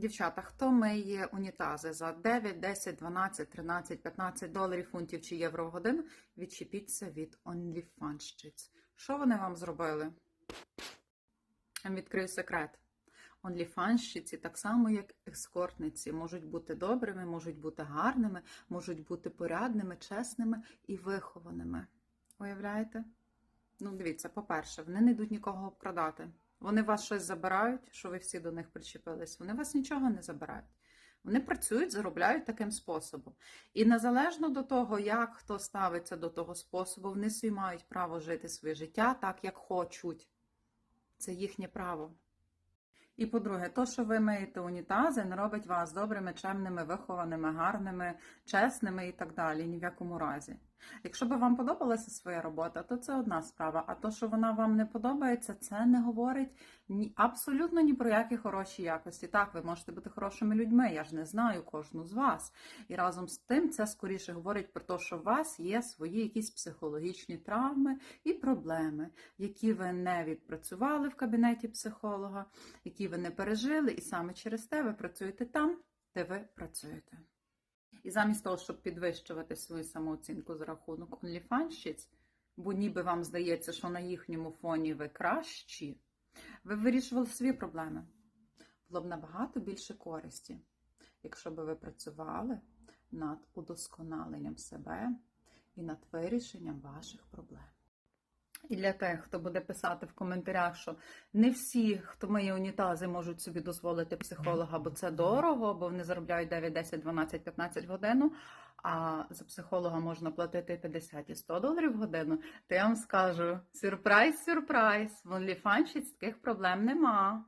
Дівчата, хто миє унітази за 9, 10, 12, 13, 15 доларів, фунтів чи євро в годину, відчепіться від OnlyFans. Що вони вам зробили? Відкрию секрет. Онліфанщиці, так само як ескортниці, можуть бути добрими, можуть бути гарними, можуть бути порядними, чесними і вихованими. Уявляєте? Ну, дивіться, по-перше, вони не йдуть нікого обкрадати. Вони вас щось забирають, що ви всі до них причепились. Вони вас нічого не забирають. Вони працюють, заробляють таким способом. І незалежно до того, як хто ставиться до того способу, вони собі мають право жити своє життя так, як хочуть. Це їхнє право. І по-друге, то, що ви миєте унітази, не робить вас добрими, чемними, вихованими, гарними, чесними і так далі. Ні в якому разі. Якщо би вам подобалася своя робота, то це одна справа. А то, що вона вам не подобається, це не говорить ні абсолютно ні про які хороші якості. Так, ви можете бути хорошими людьми. Я ж не знаю кожну з вас. І разом з тим це скоріше говорить про те, що у вас є свої якісь психологічні травми і проблеми, які ви не відпрацювали в кабінеті психолога, які ви не пережили, і саме через те ви працюєте там, де ви працюєте. І замість того, щоб підвищувати свою самооцінку за рахунок онліфанщиць, бо ніби вам здається, що на їхньому фоні ви кращі, ви вирішували свої проблеми. Було б набагато більше користі, якщо б ви працювали над удосконаленням себе і над вирішенням ваших проблем. І для тих, хто буде писати в коментарях, що не всі, хто має унітази, можуть собі дозволити психолога, бо це дорого, бо вони заробляють 9, 10, 12, 15 годину, а за психолога можна платити 50 і 100 доларів в годину, то я вам скажу: сюрприз, сюрприз, в OnlyFans таких проблем нема.